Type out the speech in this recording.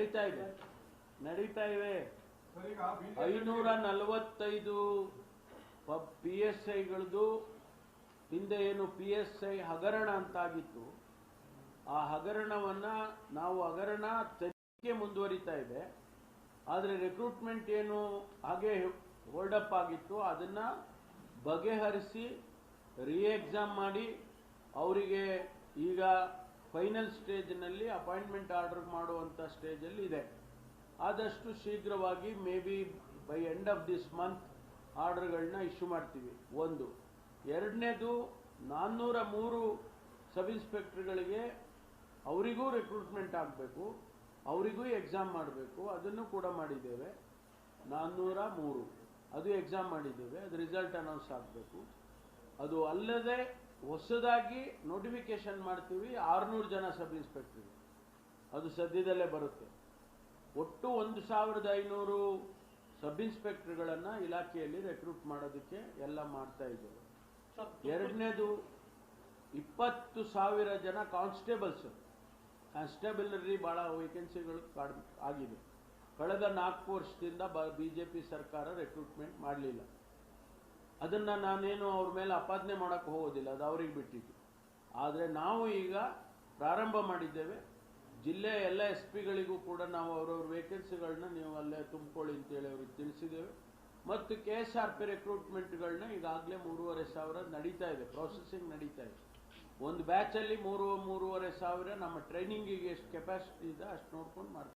ನಡೀತಾ ಇದೆ. ನಡೀತಾ ಇವೆ. ಐನೂರ ನಲವತ್ತೈದು ಪಿ ಎಸ್ ಐಗಳದು ಹಿಂದೆ ಏನು ಪಿ ಎಸ್ ಐ ಹಗರಣ ಅಂತಾಗಿತ್ತು. ಆ ಹಗರಣವನ್ನ ನಾವು ಹಗರಣ ತನಿಖೆ ಮುಂದುವರಿತಾ ಇದೆ. ಆದರೆ ರಿಕ್ರೂಟ್ಮೆಂಟ್ ಏನು ಹಾಗೆ ಹೋಲ್ಡಪ್ ಆಗಿತ್ತು. ಅದನ್ನ ಬಗೆಹರಿಸಿ ರೀ ಎಕ್ಸಾಮ್ ಮಾಡಿ, ಅವರಿಗೆ ಈಗ ಫೈನಲ್ ಸ್ಟೇಜ್ನಲ್ಲಿ ಅಪಾಯಿಂಟ್ಮೆಂಟ್ ಆರ್ಡರ್ ಮಾಡುವಂಥ ಸ್ಟೇಜಲ್ಲಿ ಇದೆ. ಆದಷ್ಟು ಶೀಘ್ರವಾಗಿ may be by end of this month ಆರ್ಡರ್ಗಳನ್ನ issue ಮಾಡ್ತೀವಿ. ಒಂದು. ಎರಡನೇದು ನಾನ್ನೂರ ಮೂರು ಸಬ್ ಇನ್ಸ್ಪೆಕ್ಟರ್ಗಳಿಗೆ ಅವರಿಗೂ ರಿಕ್ರೂಟ್ಮೆಂಟ್ ಆಗಬೇಕು. ಅವರಿಗೂ ಎಕ್ಸಾಮ್ ಮಾಡಬೇಕು. ಅದನ್ನು ಕೂಡ ಮಾಡಿದ್ದೇವೆ. ನಾನ್ನೂರ ಮೂರು. ಅದು ಎಕ್ಸಾಮ್ ಮಾಡಿದ್ದೇವೆ. ಅದು ರಿಸಲ್ಟ್ ಅನೌನ್ಸ್ ಆಗಬೇಕು. ಅದು ಅಲ್ಲದೆ ಹೊಸದಾಗಿ ನೋಟಿಫಿಕೇಶನ್ ಮಾಡ್ತೀವಿ, ಆರುನೂರು ಜನ ಸಬ್ ಇನ್ಸ್ಪೆಕ್ಟ್ರಿಗೆ ಅದು ಸದ್ಯದಲ್ಲೇ ಬರುತ್ತೆ. ಒಟ್ಟು ಒಂದು ಸಾವಿರದ ಐನೂರು ಸಬ್ ಇನ್ಸ್ಪೆಕ್ಟರ್ಗಳನ್ನು ಇಲಾಖೆಯಲ್ಲಿ ರೆಕ್ರೂಟ್ ಮಾಡೋದಕ್ಕೆ ಎಲ್ಲ ಮಾಡ್ತಾ ಇದ್ದೇವೆ. ಎರಡನೇದು, ಇಪ್ಪತ್ತು ಸಾವಿರ ಜನ ಕಾನ್ಸ್ಟೇಬಲ್ಸ್ ಕಾನ್ಸ್ಟೇಬಲರಿ ಭಾಳ ವೇಕೆನ್ಸಿಗಳು ಆಗಿದೆ. ಕಳೆದ ನಾಲ್ಕು ವರ್ಷದಿಂದ ಬಿ ಜೆ ಪಿ ಸರ್ಕಾರ ರೆಕ್ರೂಟ್ಮೆಂಟ್ ಮಾಡಲಿಲ್ಲ. ಅದನ್ನು ನಾನೇನು ಅವ್ರ ಮೇಲೆ ಅಪಾದನೆ ಮಾಡೋಕ್ಕೆ ಹೋಗೋದಿಲ್ಲ, ಅದು ಅವ್ರಿಗೆ ಬಿಟ್ಟಿದ್ದು. ಆದರೆ ನಾವು ಈಗ ಪ್ರಾರಂಭ ಮಾಡಿದ್ದೇವೆ. ಜಿಲ್ಲೆಯ ಎಲ್ಲ ಎಸ್ ಪಿಗಳಿಗೂ ಕೂಡ ನಾವು ಅವ್ರವ್ರ ವೇಕೆನ್ಸಿಗಳನ್ನ ನೀವು ಅಲ್ಲೇ ತುಂಬಿಕೊಳ್ಳಿ ಅಂತೇಳಿ ಅವ್ರಿಗೆ ತಿಳಿಸಿದ್ದೇವೆ. ಮತ್ತು ಕೆ ಎಸ್ ಆರ್ ಪಿ ರೆಕ್ರೂಟ್ಮೆಂಟ್ಗಳನ್ನ ಈಗಾಗಲೇ ಮೂರುವರೆ ಸಾವಿರ ನಡೀತಾ ಇದೆ ಪ್ರೊಸೆಸಿಂಗ್ ನಡೀತಾ ಇದೆ. ಒಂದು ಬ್ಯಾಚಲ್ಲಿ ಮೂರು, ಮೂರುವರೆ ಸಾವಿರ ನಮ್ಮ ಟ್ರೈನಿಂಗಿಗೆ ಎಷ್ಟು ಕೆಪಾಸಿಟಿ ಇದೆ ಅಷ್ಟು ನೋಡ್ಕೊಂಡು ಮಾಡ್ತೀವಿ.